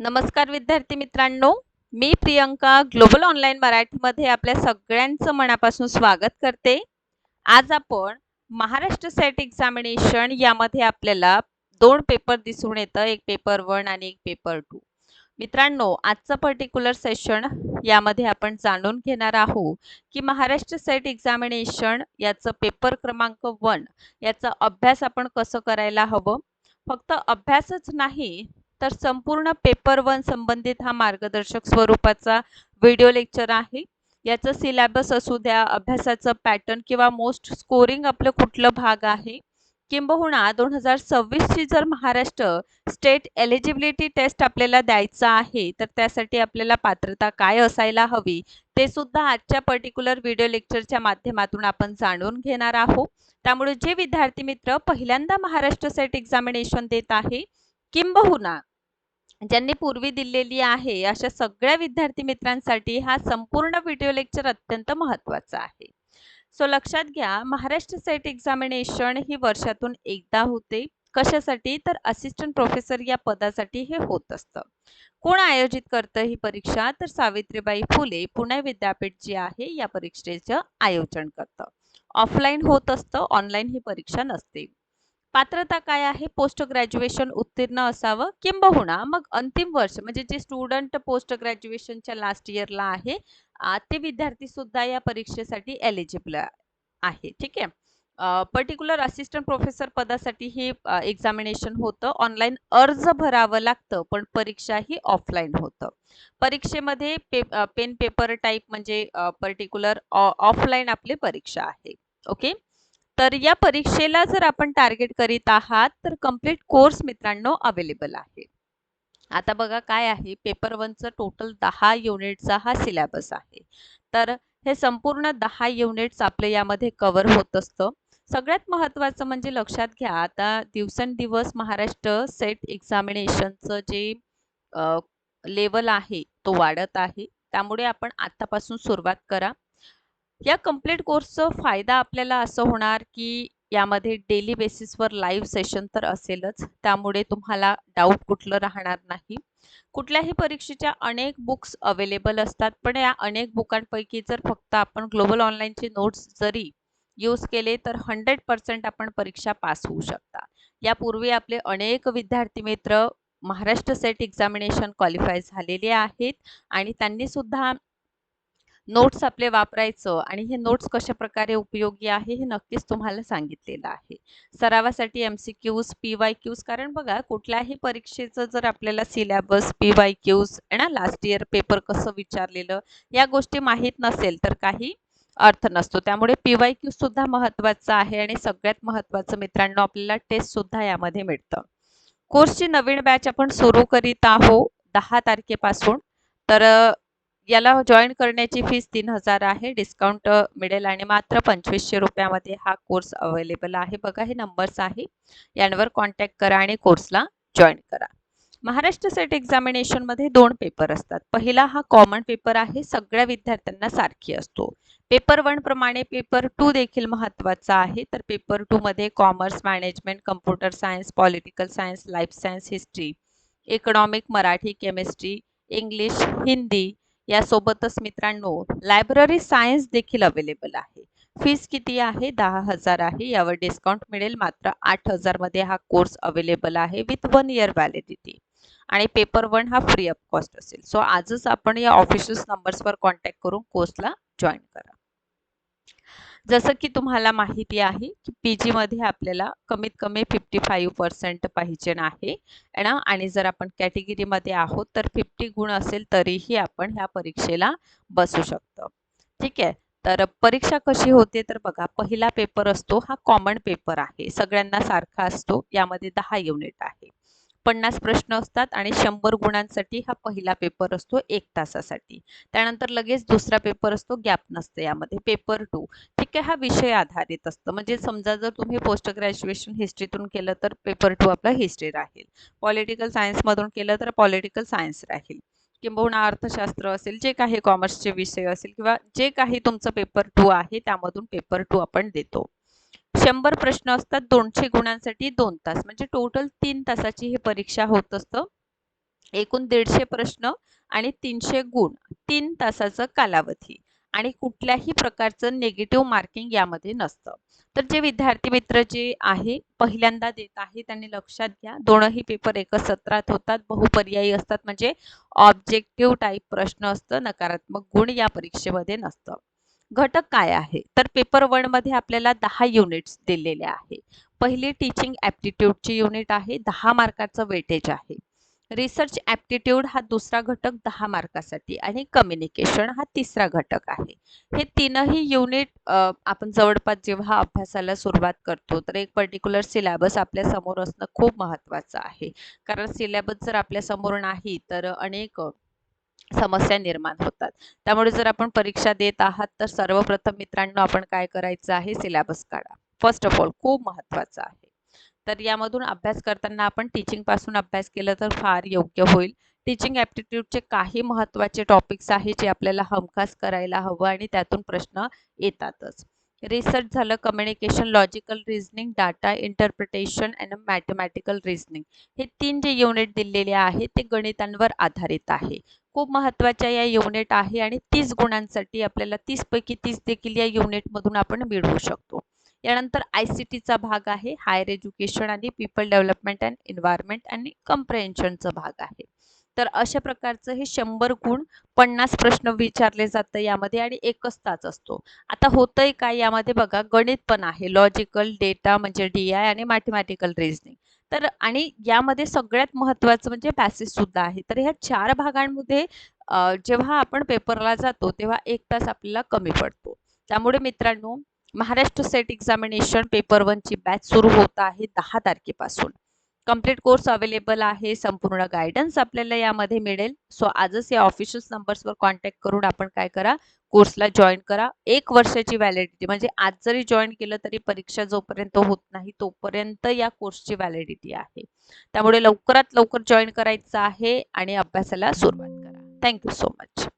नमस्कार विद्यार्थी मित्रांनो मी प्रियंका ग्लोबल ऑनलाईन मराठीमध्ये आपल्या सगळ्यांचं मनापासून स्वागत करते. आज आपण महाराष्ट्र सेट एक्झामिनेशन यामध्ये आपल्याला दोन पेपर दिसून येतं एक पेपर वन आणि एक पेपर टू मित्रांनो आजचं पर्टिक्युलर सेशन यामध्ये आपण जाणून घेणार आहोत की महाराष्ट्र सेट एक्झामिनेशन याचं पेपर क्रमांक वन याचा अभ्यास आपण कसं करायला हवं? फक्त अभ्यासच नाही तर संपूर्ण पेपर वन संबंधित हा मार्गदर्शक स्वरूपाचा व्हिडिओ लेक्चर आहे. याचं सिलेबस असू द्या अभ्यासाचं पॅटर्न किंवा मोस्ट स्कोरिंग आपलं कुठलं भाग आहे. किंबहुना दोन हजार सव्वीसची जर महाराष्ट्र स्टेट एलिजिबिलिटी टेस्ट आपल्याला द्यायचा आहे तर त्यासाठी आपल्याला पात्रता काय असायला हवी ते सुद्धा आजच्या पर्टिक्युलर व्हिडिओ लेक्चरच्या माध्यमातून आपण जाणून घेणार आहोत. त्यामुळे जे विद्यार्थी मित्र पहिल्यांदा महाराष्ट्र सेट एक्झामिनेशन देत आहे किंबहुना ज्यांनी पूर्वी दिलेली आहे अशा सगळ्या विद्यार्थी मित्रांसाठी हा संपूर्ण व्हिडिओ लेक्चर अत्यंत महत्त्वाचा आहे. सो लक्षात घ्या महाराष्ट्र सेट एक्झामिनेशन ही वर्षातून एकदा होते. कशासाठी? तर असिस्टंट प्रोफेसर या पदासाठी हे होत असतं. कोण आयोजित करतं ही परीक्षा? तर सावित्रीबाई फुले पुणे विद्यापीठ जी आहे या परीक्षेचं आयोजन करतं. ऑफलाईन होत असतं ऑनलाईन ही परीक्षा नसते. पात्रता काय आहे? पोस्ट ग्रॅज्युएशन उत्तीर्ण असावं किंबहुना मग अंतिम वर्ष म्हणजे जे स्टुडंट पोस्ट ग्रॅज्युएशनच्या लास्ट इयरला आहे ते विद्यार्थी सुद्धा या परीक्षेसाठी एलिजिबल आहे. ठीक आहे? पर्टिक्युलर असिस्टंट प्रोफेसर पदासाठी हे एक्झामिनेशन होतं. ऑनलाईन अर्ज भरावं लागतं पण परीक्षा ही ऑफलाईन होतं. परीक्षेमध्ये पे पेन पेपर टाईप म्हणजे पर्टिक्युलर ऑफलाईन आपली परीक्षा आहे. ओके तर या परीक्षेला जर आपण टार्गेट करीत आहात तर कंप्लीट कोर्स मित्रांनो अवेलेबल आहे. आता बघा काय आहे? पेपर वनचं टोटल दहा युनिटचा हा सिलेबस आहे. तर हे संपूर्ण दहा युनिट्स आपले यामध्ये कव्हर होत असतं. सगळ्यात महत्त्वाचं म्हणजे लक्षात घ्या आता दिवसेंदिवस महाराष्ट्र सेट एक्झामिनेशनचं जे लेवल आहे तो वाढत आहे. त्यामुळे आपण आतापासून सुरुवात करा. या कंप्लीट कोर्सचा फायदा आपल्याला असं होणार की यामध्ये डेली बेसिसवर लाईव्ह सेशन तर असेलच. त्यामुळे तुम्हाला डाऊट कुठलं राहणार नाही. कुठल्याही परीक्षेच्या अनेक बुक्स अवेलेबल असतात पण या अनेक बुकांपैकी जर फक्त आपण ग्लोबल ऑनलाईनचे नोट्स जरी यूज केले तर हंड्रेड पर्सेंट आपण परीक्षा पास होऊ शकता. यापूर्वी आपले अनेक विद्यार्थी मित्र महाराष्ट्र सेट एक्झामिनेशन क्वालिफाय झालेले आहेत आणि त्यांनी सुद्धा नोट्स आपले वापरायचं आणि हे नोट्स कशा प्रकारे उपयोगी आहे हे नक्कीच तुम्हाला सांगितलेलं आहे. सरावासाठी M C Qs P Y Qs कारण बघा कुठल्याही परीक्षेचं जर आपल्याला सिलेबस पी वाय क्यूज ना लास्ट इयर पेपर कसं विचारलेलं या गोष्टी माहीत नसेल तर काही अर्थ नसतो. त्यामुळे पी वाय क्यू सुद्धा महत्त्वाचं आहे आणि सगळ्यात महत्त्वाचं मित्रांनो आपल्याला टेस्ट सुद्धा यामध्ये मिळतं. कोर्सची नवीन बॅच आपण सुरू करीत आहोत दहा तारखेपासून. तर याला जॉईन करण्याची फीस तीन हजार आहे. डिस्काउंट मिळेल आणि मात्र पंचवीसशे रुपयामध्ये हा कोर्स अवेलेबल आहे. बघा हे नंबर्स आहे. यांवर कॉन्टॅक्ट करा आणि कोर्सला जॉईन करा. महाराष्ट्र सेट एक्झामिनेशनमध्ये दोन पेपर असतात. पहिला हा कॉमन पेपर आहे. सगळ्या विद्यार्थ्यांना सारखी असतो. पेपर वन प्रमाणे पेपर टू देखील महत्त्वाचा आहे. तर पेपर टू मध्ये commerce management computer science political science life science history economic Marathi chemistry English Hindi यासोबतच मित्रांनो लायब्ररी सायन्स देखील अवेलेबल आहे. फीस किती आहे? दहा हजार आहे. यावर डिस्काउंट मिळेल. मात्र आठमध्ये हा कोर्स अवेलेबल आहे विथ वन इयर व्हॅलिडिटी आणि पेपर वन हा फ्री ऑफ कॉस्ट असेल. सो आजच आपण या ऑफिशियल नंबर्सवर कॉन्टॅक्ट करून कोर्सला जॉईन करा. जसं की तुम्हाला माहिती आहे की पी जीमध्ये आपल्याला कमीत कमी फिफ्टी फाईव्ह पर्सेंट पाहिजे आहे. ना? आणि जर आपण कॅटेगरीमध्ये आहोत तर फिफ्टी गुण असेल तरीही आपण ह्या परीक्षेला बसू शकतो. ठीक आहे? तर परीक्षा कशी होते? तर बघा पहिला पेपर असतो हा कॉमन पेपर आहे. सगळ्यांना सारखा असतो. यामध्ये दहा युनिट आहे. पन्नास प्रश्न असतात आणि शंभर गुणांसाठी हा पहिला पेपर असतो एक तासासाठी. त्यानंतर लगेच दुसरा पेपर असतो गॅप नसते यामध्ये. पेपर टू ठीक आहे हा विषय आधारित असतं. म्हणजे समजा जर तुम्ही पोस्ट ग्रॅज्युएशन हिस्ट्रीतून केलं तर पेपर टू आपला हिस्ट्री राहील. पॉलिटिकल सायन्समधून केलं तर पॉलिटिकल सायन्स राहील. किंबहुना अर्थशास्त्र असेल जे काही कॉमर्सचे विषय असेल किंवा जे काही तुमचं पेपर टू आहे त्यामधून पेपर टू आपण देतो. शंभर प्रश्न असतात दोनशे गुणांसाठी दोन तास. म्हणजे टोटल तीन तासाची ही परीक्षा होत असतं. एकूण दीडशे प्रश्न आणि तीनशे गुण. तीन तासाचा कालावधी. आणि कुठल्याही प्रकारचं निगेटिव्ह मार्किंग यामध्ये नसतं. तर जे विद्यार्थी मित्र जे आहे पहिल्यांदा देत आहे त्यांनी लक्षात घ्या. दोनही पेपर एकच सत्रात होतात. बहुपर्यायी असतात. म्हणजे ऑब्जेक्टिव्ह टाईप प्रश्न असतं. नकारात्मक गुण या परीक्षेमध्ये नसतं. घटक काय आहे? तर पेपर वनमध्ये आपल्याला दहा युनिट्स दिलेले आहे. पहिली टीचिंग ॲप्टिट्यूडची युनिट आहे दहा मार्काचं वेटेज आहे. रिसर्च ॲप्टिट्यूड हा दुसरा घटक दहा मार्कासाठी आणि कम्युनिकेशन हा तिसरा घटक आहे. हे तीनही युनिट आपण जवळपास जेव्हा अभ्यासाला सुरुवात करतो तर एक पर्टिक्युलर सिलेबस आपल्यासमोर असणं खूप महत्त्वाचं आहे. कारण सिलेबस जर आपल्यासमोर नाही तर अनेक समस्या निर्माण होतात. त्यामुळे जर आपण परीक्षा देत आहात तर सर्वप्रथम मित्रांनो आपण काय करायचं आहे? सिलेबस काढा. फर्स्ट ऑफ ऑल खूप महत्वाचं आहे. तर यामधून अभ्यास करताना आपण टीचिंगपासून अभ्यास केला तर फार योग्य होईल. टीचिंग ॲप्टिट्यूडचे काही महत्त्वाचे टॉपिक्स आहे जे आपल्याला हमखास करायला हवं आणि त्यातून प्रश्न येतातच. रिसर्च झालं communication logical reasoning data interpretation and mathematical reasoning हे तीन जे युनिट दिलेले आहे ते गणितांवर आधारित आहे. खूप महत्त्वाच्या या युनिट आहे आणि तीस गुणांसाठी आपल्याला तीसपैकी तीस देखील या युनिटमधून आपण मिळवू शकतो. यानंतर आय सी टीचा भाग आहे हायर एज्युकेशन आणि पीपल डेव्हलपमेंट अँड एन्व्हायरमेंट आणि कम्प्रेन्शनचा भाग आहे. तर अशा प्रकारचं हे शंभर गुण पन्नास प्रश्न विचारले जातं यामध्ये आणि एकच तास असतो. आता होतंय काय यामध्ये बघा गणित पण आहे. लॉजिकल डेटा म्हणजे डी आय आणि मॅथमॅटिकल रिझनिंग तर आणि यामध्ये सगळ्यात महत्त्वाचं म्हणजे पॅसेज सुद्धा आहे. तर ह्या चार भागांमध्ये जेव्हा आपण पेपरला जातो तेव्हा एक तास आपल्याला कमी पडतो. त्यामुळे मित्रांनो महाराष्ट्र सेट एक्झामिनेशन पेपर वनची बॅच सुरू होत आहे दहा तारखेपासून. कंप्लीट कोर्स अवेलेबल आहे संपूर्ण गायडन्स आपल्याला यामध्ये मिळेल. सो आजच या ऑफिशियल नंबर्सवर कॉन्टॅक्ट करून आपण काय करा कोर्सला जॉईन करा. एक वर्षाची व्हॅलिडिटी म्हणजे आज जरी जॉईन केलं तरी परीक्षा जोपर्यंत होत नाही तोपर्यंत या कोर्सची व्हॅलिडिटी आहे. त्यामुळे लवकरात लवकर जॉईन करायचं आहे आणि अभ्यासाला सुरुवात करा. Thank you so much